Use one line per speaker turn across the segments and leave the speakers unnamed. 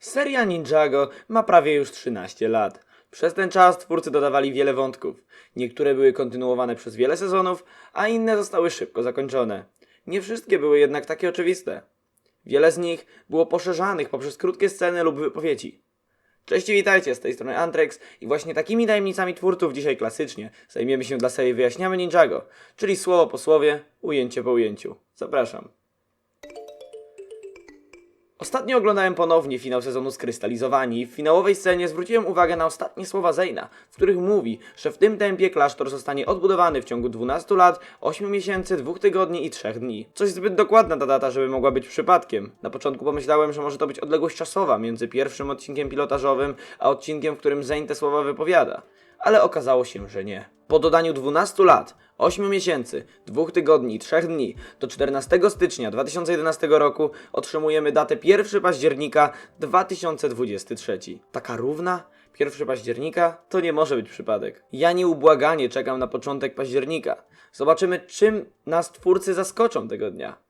Seria Ninjago ma prawie już 13 lat. Przez ten czas twórcy dodawali wiele wątków. Niektóre były kontynuowane przez wiele sezonów, a inne zostały szybko zakończone. Nie wszystkie były jednak takie oczywiste. Wiele z nich było poszerzanych poprzez krótkie sceny lub wypowiedzi. Cześć i witajcie, z tej strony Antrex i właśnie takimi tajemnicami twórców dzisiaj klasycznie zajmiemy się dla serii Wyjaśniamy Ninjago, czyli słowo po słowie, ujęcie po ujęciu. Zapraszam. Ostatnio oglądałem ponownie finał sezonu Skrystalizowani i w finałowej scenie zwróciłem uwagę na ostatnie słowa Zeyna, w których mówi, że w tym tempie klasztor zostanie odbudowany w ciągu 12 lat, 8 miesięcy, 2 tygodni i 3 dni. Coś zbyt dokładna ta data, żeby mogła być przypadkiem. Na początku pomyślałem, że może to być odległość czasowa między pierwszym odcinkiem pilotażowym, a odcinkiem, w którym Zeyn te słowa wypowiada. Ale okazało się, że nie. Po dodaniu 12 lat, 8 miesięcy, 2 tygodni i 3 dni do 14 stycznia 2011 roku otrzymujemy datę 1 października 2023. Taka równa? 1 października? To nie może być przypadek. Ja nieubłaganie czekam na początek października. Zobaczymy, czym nas twórcy zaskoczą tego dnia.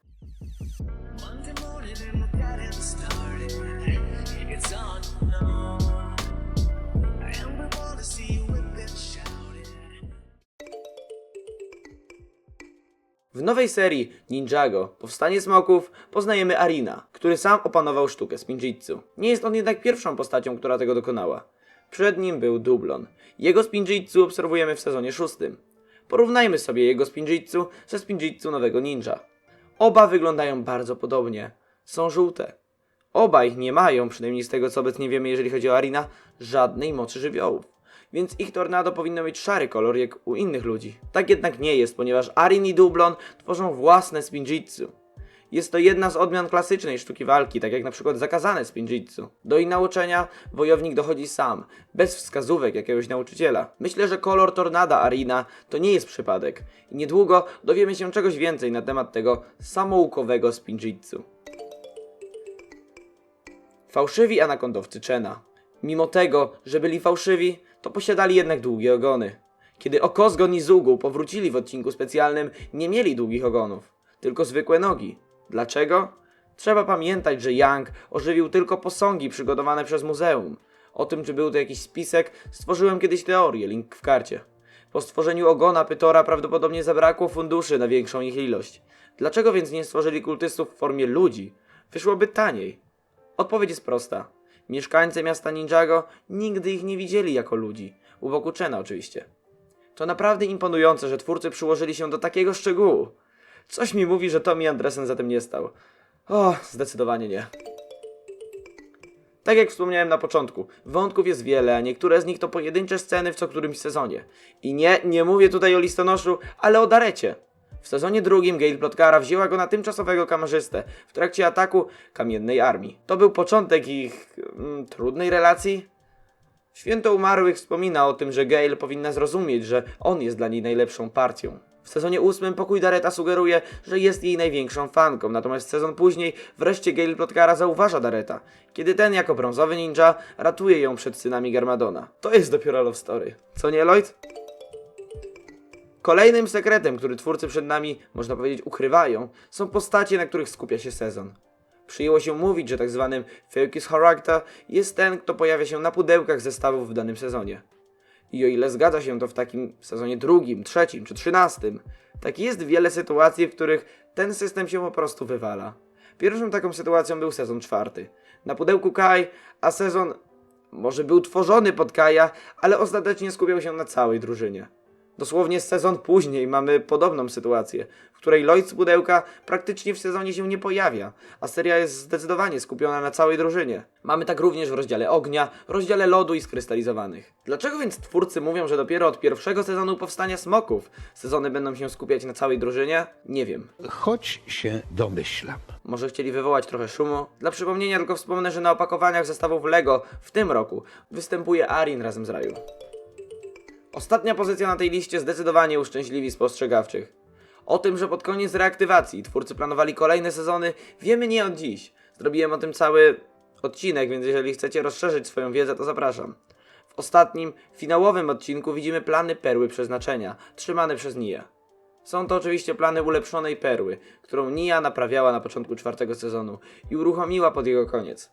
W nowej serii Ninjago Powstanie Smoków poznajemy Arina, który sam opanował sztukę spinjitzu. Nie jest on jednak pierwszą postacią, która tego dokonała. Przed nim był Dublon. Jego spinjitzu obserwujemy w sezonie szóstym. Porównajmy sobie jego spinjitzu ze spinjitzu nowego ninja. Oba wyglądają bardzo podobnie. Są żółte. Obaj nie mają, przynajmniej z tego co obecnie wiemy, jeżeli chodzi o Arina, żadnej mocy żywiołów. Więc ich tornado powinno mieć szary kolor jak u innych ludzi. Tak jednak nie jest, ponieważ Arin i Dublon tworzą własne spinjitzu. Jest to jedna z odmian klasycznej sztuki walki, tak jak na przykład zakazane spinjitzu. Do jej nauczenia wojownik dochodzi sam, bez wskazówek jakiegoś nauczyciela. Myślę, że kolor tornada Arina to nie jest przypadek i niedługo dowiemy się czegoś więcej na temat tego samoukowego spinjitzu. Fałszywi anakondowcy Chena. Mimo tego, że byli fałszywi, to posiadali jednak długie ogony. Kiedy Okozgon i Zugu powrócili w odcinku specjalnym, nie mieli długich ogonów, tylko zwykłe nogi. Dlaczego? Trzeba pamiętać, że Yang ożywił tylko posągi przygotowane przez muzeum. O tym, czy był to jakiś spisek, stworzyłem kiedyś teorię, link w karcie. Po stworzeniu ogona Pytora prawdopodobnie zabrakło funduszy na większą ich ilość. Dlaczego więc nie stworzyli kultystów w formie ludzi? Wyszłoby taniej. Odpowiedź jest prosta. Mieszkańcy miasta Ninjago nigdy ich nie widzieli jako ludzi. U boku Chena oczywiście. To naprawdę imponujące, że twórcy przyłożyli się do takiego szczegółu. Coś mi mówi, że Tommy Andresen za tym nie stał. O, zdecydowanie nie. Tak jak wspomniałem na początku, wątków jest wiele, a niektóre z nich to pojedyncze sceny w co którymś sezonie. I nie, nie mówię tutaj o listonoszu, ale o Darecie. W sezonie drugim Gail Plotkara wzięła go na tymczasowego kamerzystę w trakcie ataku kamiennej armii. To był początek ich mm, trudnej relacji. Święto Umarłych wspomina o tym, że Gail powinna zrozumieć, że on jest dla niej najlepszą partią. W sezonie ósmym pokój Dareta sugeruje, że jest jej największą fanką, natomiast sezon później wreszcie Gail Plotkara zauważa Dareta, kiedy ten jako brązowy ninja ratuje ją przed synami Garmadona. To jest dopiero love story. Co nie, Lloyd? Kolejnym sekretem, który twórcy przed nami, można powiedzieć, ukrywają, są postacie, na których skupia się sezon. Przyjęło się mówić, że tak zwanym focus character jest ten, kto pojawia się na pudełkach zestawów w danym sezonie. I o ile zgadza się to w takim sezonie drugim, trzecim czy trzynastym, tak jest wiele sytuacji, w których ten system się po prostu wywala. Pierwszą taką sytuacją był sezon czwarty. Na pudełku Kai, a sezon może był tworzony pod Kaja, ale ostatecznie skupiał się na całej drużynie. Dosłownie sezon później mamy podobną sytuację, w której Lloyd z pudełka praktycznie w sezonie się nie pojawia, a seria jest zdecydowanie skupiona na całej drużynie. Mamy tak również w rozdziale ognia, rozdziale lodu i skrystalizowanych. Dlaczego więc twórcy mówią, że dopiero od pierwszego sezonu powstania smoków sezony będą się skupiać na całej drużynie? Nie wiem.
Choć się domyślam.
Może chcieli wywołać trochę szumu? Dla przypomnienia tylko wspomnę, że na opakowaniach zestawów LEGO w tym roku występuje Arin razem z Raju. Ostatnia pozycja na tej liście zdecydowanie uszczęśliwi spostrzegawczych. O tym, że pod koniec reaktywacji twórcy planowali kolejne sezony, wiemy nie od dziś. Zrobiłem o tym cały odcinek, więc jeżeli chcecie rozszerzyć swoją wiedzę, to zapraszam. W ostatnim, finałowym odcinku widzimy plany perły przeznaczenia, trzymane przez Nia. Są to oczywiście plany ulepszonej perły, którą Nia naprawiała na początku czwartego sezonu i uruchomiła pod jego koniec.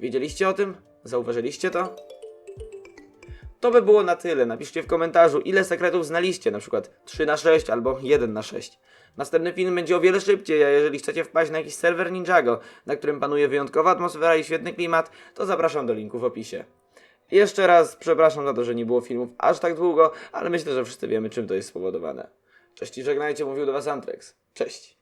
Wiedzieliście o tym? Zauważyliście to? To by było na tyle. Napiszcie w komentarzu, ile sekretów znaliście, na przykład 3 na 6 albo 1 na 6. Następny film będzie o wiele szybciej, a jeżeli chcecie wpaść na jakiś serwer Ninjago, na którym panuje wyjątkowa atmosfera i świetny klimat, to zapraszam do linku w opisie. Jeszcze raz przepraszam za to, że nie było filmów aż tak długo, ale myślę, że wszyscy wiemy, czym to jest spowodowane. Cześć i żegnajcie, mówił do Was Antrex. Cześć.